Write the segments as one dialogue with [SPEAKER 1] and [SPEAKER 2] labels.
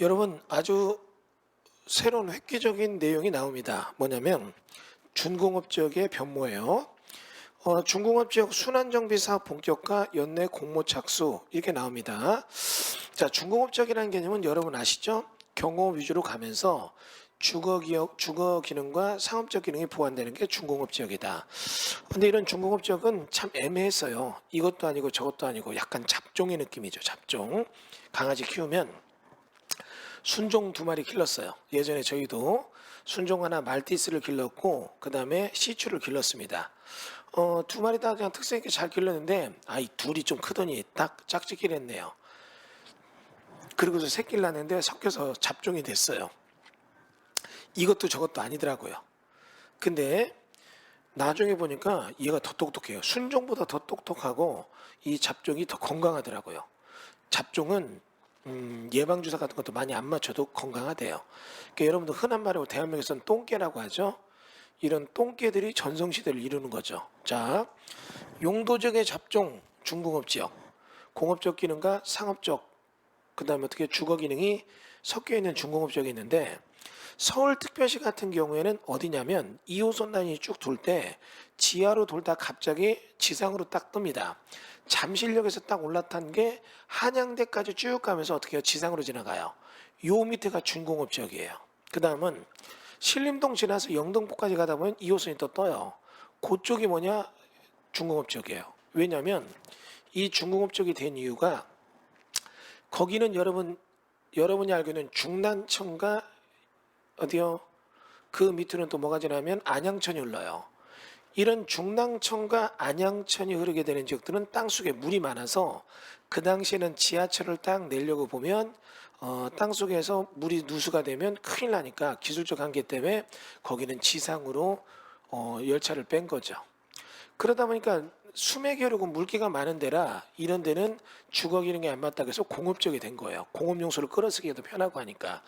[SPEAKER 1] 여러분 아주 새로운 획기적인 내용이 나옵니다. 뭐냐면 준공업 지역의 변모예요. 어, 중공업 지역 순환정비 사업 본격화 연내 공모 착수 이렇게 나옵니다. 자, 중공업 지역이라는 개념은 여러분 아시죠? 경공업 위주로 가면서 주거 기업, 주거 기능과 상업적 기능이 보완되는 게 중공업 지역이다. 근데 이런 중공업 지역은 참 애매했어요. 이것도 아니고 저것도 아니고 약간 잡종의 느낌이죠. 잡종. 강아지 키우면 순종 두 마리 길렀어요. 예전에 저희도 순종 하나 말티스를 길렀고 그 다음에 시추를 길렀습니다. 어, 두 마리 다 그냥 특색 있게 잘 길렀는데 아이 둘이 좀 크더니 딱 짝짓기를 했네요. 그리고서 새끼를 낳는데 섞여서 잡종이 됐어요. 이것도 저것도 아니더라고요. 근데 나중에 보니까 얘가 더 똑똑해요. 순종보다 더 똑똑하고 이 잡종이 더 건강하더라고요. 잡종은 음, 예방 주사 같은 것도 많이 안 맞춰도 건강하대요. 그러니까 여러분들 흔한 말로 대한민국에서는 똥개라고 하죠. 이런 똥개들이 전성 시대를 이루는 거죠. 자, 용도적의 잡종 중공업 지역, 공업적 기능과 상업적, 그 다음에 어떻게 주거 기능이 섞여 있는 중공업 지역이 있는데 서울특별시 같은 경우에는 어디냐면 2호선 라인이 쭉 돌 때 지하로 돌다 갑자기 지상으로 딱 뜹니다. 잠실역에서 딱 올라탄 게 한양대까지 쭉 가면서 어떻게 해요? 지상으로 지나가요. 요 밑에가 준공업 지역이에요. 그 다음은 신림동 지나서 영등포까지 가다 보면 2호선이 또 떠요. 그쪽이 뭐냐? 중공업 지역이에요. 왜냐하면 이 중공업 지역이 된 이유가 거기는 여러분 여러분이 알고 있는 중난청과 어디요? 그 밑으로는 또 뭐가 지나면 안양천이 흘러요. 이런 중랑천과 안양천이 흐르게 되는 지역들은 땅속에 물이 많아서 그 당시에는 지하철을 딱 내려고 보면 어, 땅속에서 물이 누수가 되면 큰일 나니까 기술적 한계 때문에 거기는 지상으로 어, 열차를 뺀 거죠. 그러다 보니까 흐르고 물기가 많은 데라 이런 데는 주거 기능이 안 맞다 그래서 공업적이 된 거예요. 공업 용소를 끌어쓰기에도 편하고 하니까.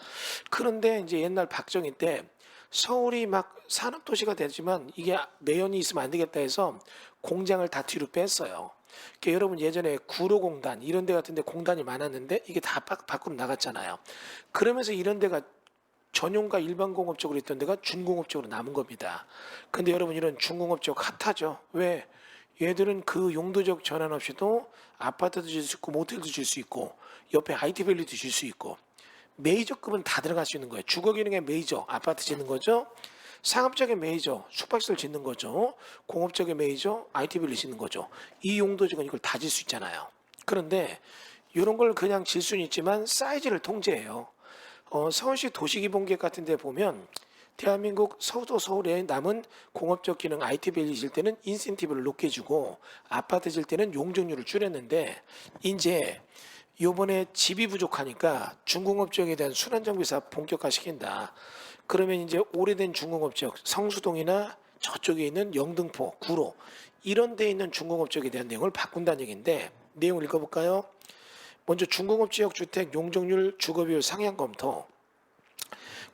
[SPEAKER 1] 그런데 이제 옛날 박정희 때 서울이 막 산업 도시가 되지만 이게 매연이 있으면 안 되겠다 해서 공장을 다 뒤로 뺐어요. 그러니까 여러분 예전에 구로공단 이런 데 같은 데 공단이 많았는데 이게 다 밖- 밖으로 나갔잖아요. 그러면서 이런 데가 전용과 일반 공업적으로 있던 데가 준공업적으로 남은 겁니다. 근데 여러분 이런 중공업적 핫하죠. 왜? 얘들은 그 용도적 전환 없이도 아파트도 질 수 있고 모텔도 질 수 있고 옆에 IT 밸리도 질 수 있고 메이저급은 다 들어갈 수 있는 거예요. 주거 기능의 메이저 아파트 짓는 거죠. 상업적인 메이저 숙박시설 짓는 거죠. 공업적인 메이저 IT 밸리 짓는 거죠. 이 용도적은 이걸 다 질 수 있잖아요. 그런데 이런 걸 그냥 질 수는 있지만 사이즈를 통제해요. 어, 서울시 도시기본계획 같은 데 보면 대한민국 서도 서울에 남은 공업적 기능 IT 밸리 질 때는 인센티브를 높게 주고 아파트 질 때는 용적률을 줄였는데 이제 요번에 집이 부족하니까 중공업 지역에 대한 순환정비 사업 본격화 시킨다. 그러면 이제 오래된 중공업 지역 성수동이나 저쪽에 있는 영등포, 구로 이런 데 있는 중공업 지역에 대한 내용을 바꾼다는 얘기인데 내용을 읽어볼까요? 먼저 중공업 지역 주택 용적률 주거비율 상향 검토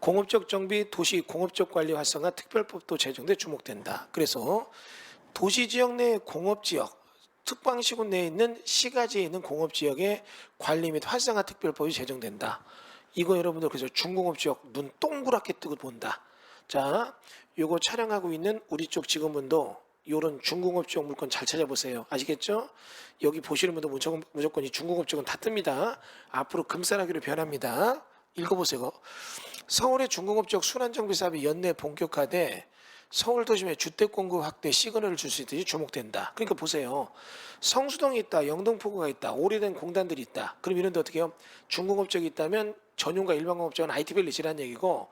[SPEAKER 1] 공업적 정비 도시 공업적 관리 활성화 특별법도 제정돼 주목된다. 그래서 도시 지역 내 공업 지역 특방 시군 내에 있는 시가지에 있는 공업 지역의 관리 및 활성화 특별법이 제정된다. 이거 여러분들 그래서 중공업 지역 눈 동그랗게 뜨고 본다. 자, 요거 촬영하고 있는 우리 쪽 직원분도 요런 중공업 지역 물건 잘 찾아보세요. 아시겠죠? 여기 보시는 분도 무조건, 무조건 이 중공업 지역은 다 뜹니다. 앞으로 금싸라기로 변합니다. 읽어보세요. 서울의 중공업 지역 순환정비 사업이 연내 본격화돼 서울 도심의 주택 공급 확대 시그널을 줄 수 있듯이 주목된다. 그러니까 보세요. 성수동이 있다, 영등포구가 있다, 오래된 공단들이 있다. 그럼 이런데 어떻게 해요? 중공업 지역이 있다면 전용과 일반 공업 지역은 IT 밸리지라는 얘기고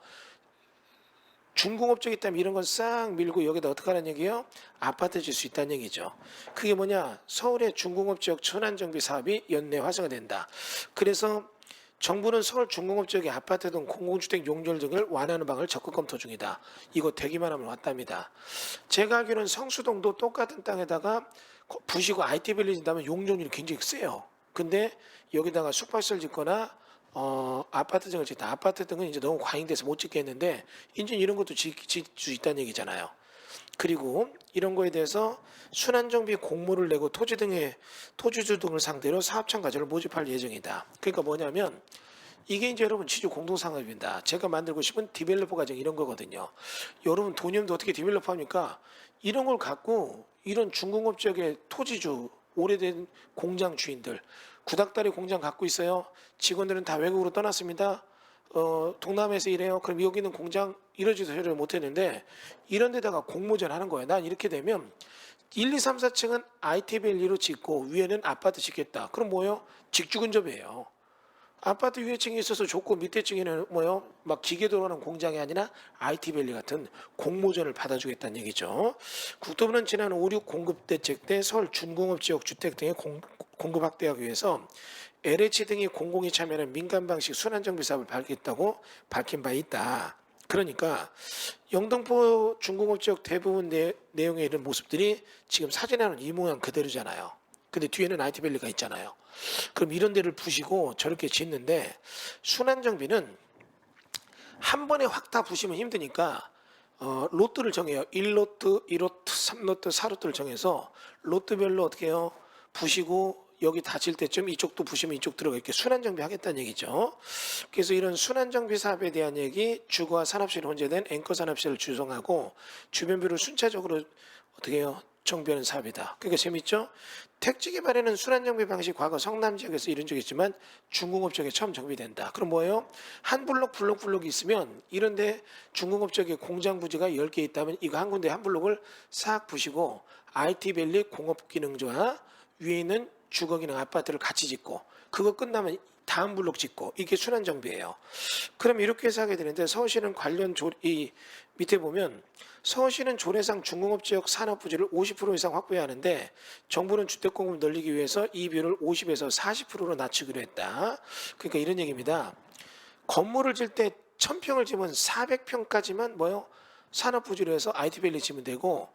[SPEAKER 1] 중공업 지역이 있다면 이런 건 싹 밀고 여기다 어떻게 하는 얘기예요? 아파트 질 수 있다는 얘기죠. 그게 뭐냐? 서울의 중공업 지역 천안 정비 사업이 연내 활성화된다. 그래서 정부는 서울 중공업 지역의 아파트 등 공공주택 용적 등을 완화하는 방을 적극 검토 중이다. 이거 되기만 하면 왔답니다. 제가 알기로는 성수동도 똑같은 땅에다가 거- 부시고 IT 빌리 진다면 용적률이 굉장히 세요. 근데 여기다가 숙박시설 짓거나 어, 아파트 등을 짓다. 아파트 등은 이제 너무 과잉돼서 못 짓겠는데 이제 이런 것도 짓 수 있다는 얘기잖아요. 그리고 이런 거에 대해서 순환정비 공모를 내고 토지 등의 토지주 등을 상대로 사업 참가자를 모집할 예정이다. 그러니까 뭐냐면 이게 이제 여러분 지주 공동상업입니다. 제가 만들고 싶은 디벨로퍼 과정 이런 거거든요. 여러분 돈이면 어떻게 디벨로퍼 합니까? 이런 걸 갖고 이런 중공업 지역의 토지주, 오래된 공장 주인들, 구닥다리 공장 갖고 있어요. 직원들은 다 외국으로 떠났습니다. 어, 동남아에서 일해요. 그럼 여기 있는 공장 이러지도 저러지 못했는데 이런 데다가 공모전 하는 거예요. 난 이렇게 되면 1, 2, 3, 4층은 IT 밸리로 짓고 위에는 아파트 짓겠다. 그럼 뭐요? 직주근접이에요. 아파트 위에 층이 있어서 좋고 밑에 층에는 뭐요? 막 기계 돌아가는 공장이 아니라 IT 밸리 같은 공모전을 받아주겠다는 얘기죠. 국토부는 지난 5, 6 공급 대책 때 서울 준공업 지역 주택 등의 공, 공급 확대하기 위해서 LH 등이 공공이 참여하는 민간 방식 순환 정비 사업을 밝혔다고 밝힌 바 있다. 그러니까 영등포 중공업 지역 대부분 내, 내용의 이런 모습들이 지금 사진에는 이 모양 그대로잖아요. 근데 뒤에는 IT 밸리가 있잖아요. 그럼 이런 데를 부시고 저렇게 짓는데 순환 정비는 한 번에 확 다 부시면 힘드니까 어, 로트를 정해요. 1로트, 2로트, 3로트, 4로트를 정해서 로트별로 어떻게 해요? 부시고 여기 닫힐 때쯤 이쪽도 부시면 이쪽 들어가 이렇게 순환 정비 하겠다는 얘기죠. 그래서 이런 순환 정비 사업에 대한 얘기 주거와 산업시를 혼재된 앵커 산업시를 주성하고 주변비를 순차적으로 어떻게 해요? 정비하는 사업이다. 그러니까 재밌죠? 택지 개발에는 순환 정비 방식 과거 성남 지역에서 이런 적이 있지만 중공업 쪽에 처음 정비된다. 그럼 뭐예요? 한 블록 블록 블록이 있으면 이런데 중공업 쪽에 공장 부지가 10개 있다면 이거 한 군데 한 블록을 싹 부시고 IT밸리 공업기능조와 위에 있는 주거기능 아파트를 같이 짓고 그거 끝나면 다음 블록 짓고 이게 순환 정비예요. 그럼 이렇게 해서 하게 되는데 서울시는 관련 조, 이 밑에 보면 서울시는 조례상 중공업 지역 산업 부지를 50% 이상 확보해야 하는데 정부는 주택 공급을 늘리기 위해서 이 비율을 50에서 40%로 낮추기로 했다. 그러니까 이런 얘기입니다. 건물을 질 때 1000평을 지면 400평까지만 뭐요? 산업 부지로 해서 IT밸리 지면 되고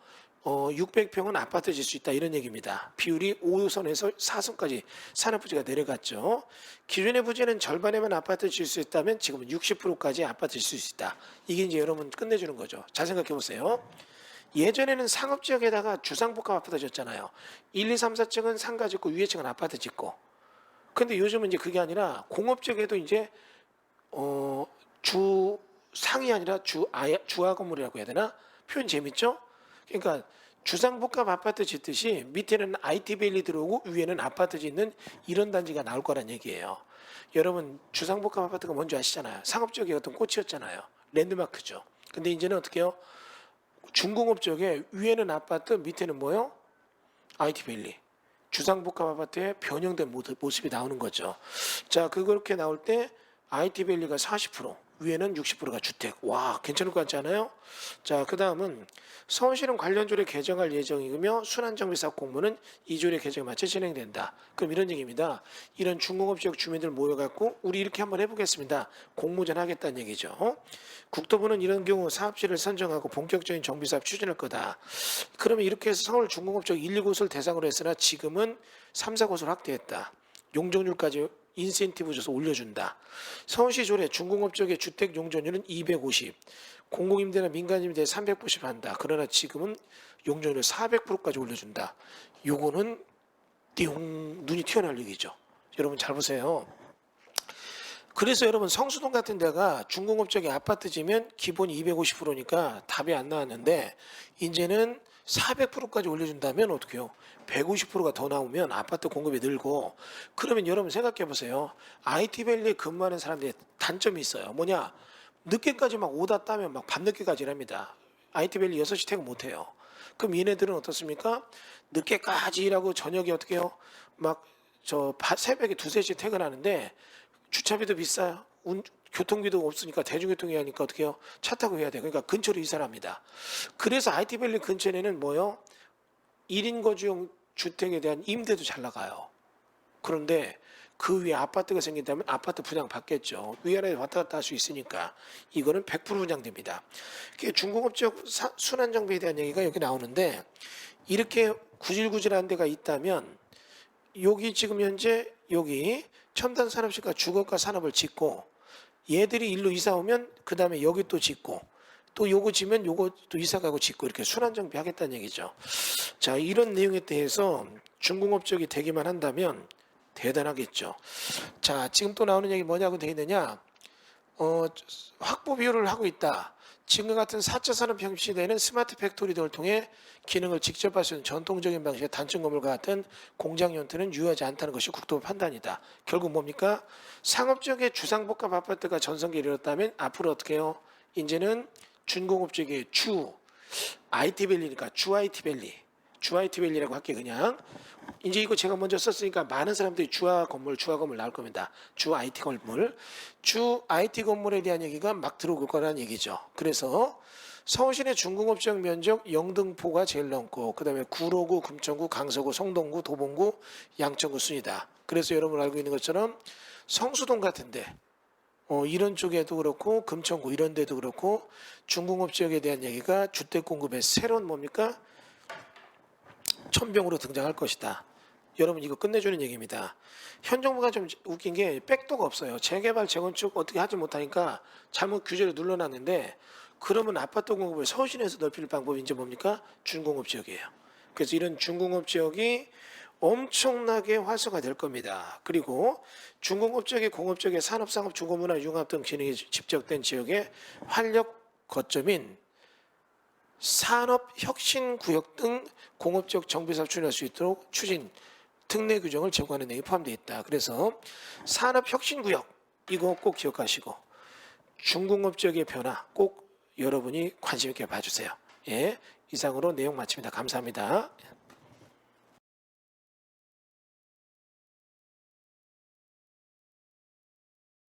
[SPEAKER 1] 어, 600평은 아파트 질 수 있다 이런 얘기입니다. 비율이 5선에서 4선까지 산업부지가 내려갔죠. 기존의 부지는 절반에만 아파트 질 수 있다면 지금은 60%까지 아파트 질 수 있다. 이게 이제 여러분 끝내주는 거죠. 잘 생각해 보세요. 예전에는 상업지역에다가 주상복합 아파트 졌잖아요. 1, 2, 3, 4층은 상가 짓고 위에 층은 아파트 짓고. 근데 요즘은 이제 그게 아니라 공업지역에도 이제 어, 주 상이 아니라 주 아야 주화 건물이라고 해야 되나? 표현 재밌죠? 그러니까 주상복합 아파트 짓듯이 밑에는 IT밸리 들어오고 위에는 아파트 짓는 이런 단지가 나올 거란 얘기예요. 여러분 주상복합 아파트가 뭔지 아시잖아요. 상업적인 어떤 꽃이었잖아요. 랜드마크죠. 근데 이제는 어떻게 해요? 중공업 쪽에 위에는 아파트 밑에는 뭐요? IT밸리. 주상복합 아파트의 변형된 모습- 모습이 나오는 거죠. 자, 그렇게 나올 때 IT밸리가 40%, 위에는 60%가 주택. 와, 괜찮을 것 같지 않아요? 자, 그 다음은 서울시는 관련 조례 개정할 예정이며 순환정비사업 공모는 이 조례 개정에 맞춰 진행된다. 그럼 이런 얘기입니다. 이런 중공업 지역 주민들 모여갖고 우리 이렇게 한번 해보겠습니다. 공모전 하겠다는 얘기죠. 어? 국토부는 이런 경우 사업지를 선정하고 본격적인 정비사업 추진할 거다. 그러면 이렇게 해서 서울 중공업 지역 1, 2곳을 대상으로 했으나 지금은 3, 4곳을 확대했다. 용적률까지 인센티브 줘서 올려준다. 서울시 조례 중공업 지역의 주택 용적률은 250, 공공임대나 민간임대 390 한다. 그러나 지금은 용적률 400%까지 올려준다. 요거는 띠용 눈이 튀어나올 얘기죠. 여러분 잘 보세요. 그래서 여러분 성수동 같은 데가 중공업 지역에 아파트 지면 기본이 250%니까 답이 안 나왔는데 이제는 400%까지 올려준다면 어떻게 해요? 150%가 더 나오면 아파트 공급이 늘고 그러면 여러분 생각해 보세요. IT밸리에 근무하는 사람들의 단점이 있어요. 뭐냐? 늦게까지 막 오다 따면 막 밤늦게까지 일합니다. IT밸리 6시 퇴근 못 해요. 그럼 얘네들은 어떻습니까? 늦게까지 일하고 저녁에 어떻게 해요? 막 저 새벽에 두세 시에 퇴근하는데 주차비도 비싸요. 운, 교통비도 없으니까 대중교통이 하니까 어떻게 해요? 차 타고 해야 돼. 그러니까 근처로 이사를 합니다. 그래서 IT밸리 근처에는 뭐요? 1인 거주용 주택에 대한 임대도 잘 나가요. 그런데 그 위에 아파트가 생긴다면 아파트 분양 받겠죠. 위아래 왔다 갔다 할 수 있으니까 이거는 100% 분양됩니다. 그게 중공업 지역 사- 순환 정비에 대한 얘기가 여기 나오는데 이렇게 구질구질한 데가 있다면 여기 지금 현재 여기 첨단 산업시가 주거가 산업을 짓고 얘들이 일로 이사 오면 그 다음에 여기 또 짓고 또 요거 지면 또 이사 가고 짓고 이렇게 순환 정비하겠다는 얘기죠. 자 이런 내용에 대해서 중공업 쪽이 되기만 한다면 대단하겠죠. 자, 지금 또 나오는 얘기 뭐냐고 돼 있느냐? 어, 확보 비율을 하고 있다. 지금 같은 4차 산업혁명 시대에는 스마트 팩토리 등을 통해 기능을 직접 할 수 있는 전통적인 방식의 단층 건물과 같은 공장 형태는 유효하지 않다는 것이 국토부 판단이다. 결국 뭡니까? 상업적의 주상복합 아파트가 전성기에 이르렀다면 앞으로 어떻게 해요? 이제는 준공업적의 주 IT밸리니까 주 IT밸리 주 IT밸리라고 할게 그냥 이제 이거 제가 먼저 썼으니까 많은 사람들이 주화 건물, 주화 건물 나올 겁니다. 주 IT 건물, 주 IT 건물에 대한 얘기가 막 들어올 거라는 얘기죠. 그래서 서울시내 중공업 지역 면적 영등포가 제일 넘고 그다음에 구로구, 금천구, 강서구, 성동구, 도봉구, 양천구 순이다. 그래서 여러분 알고 있는 것처럼 성수동 같은데 어, 이런 쪽에도 그렇고 금천구 이런 데도 그렇고 중공업 지역에 대한 얘기가 주택 공급의 새로운 뭡니까 천병으로 등장할 것이다. 여러분 이거 끝내주는 얘기입니다. 현 정부가 좀 웃긴 게 백도가 없어요. 재개발 재건축 어떻게 하지 못하니까 잘못 규제를 눌러놨는데 그러면 아파트 공급을 서울시내에서 넓힐 방법이 이제 뭡니까 준공업 지역이에요. 그래서 이런 준공업 지역이 엄청나게 활성화 될 겁니다. 그리고 중공업 지역의 공업 지역의 산업, 상업, 중고문화, 융합 등 기능이 집적된 지역의 활력 거점인 산업 혁신 구역 등 공업적 정비 사업 추진할 수 있도록 추진 특례 규정을 제고하는 내용이 포함되어 있다. 그래서 산업 혁신 구역 이거 꼭 기억하시고 중공업 지역의 변화 꼭 여러분이 관심 있게 봐주세요. 예, 이상으로 내용 마칩니다. 감사합니다.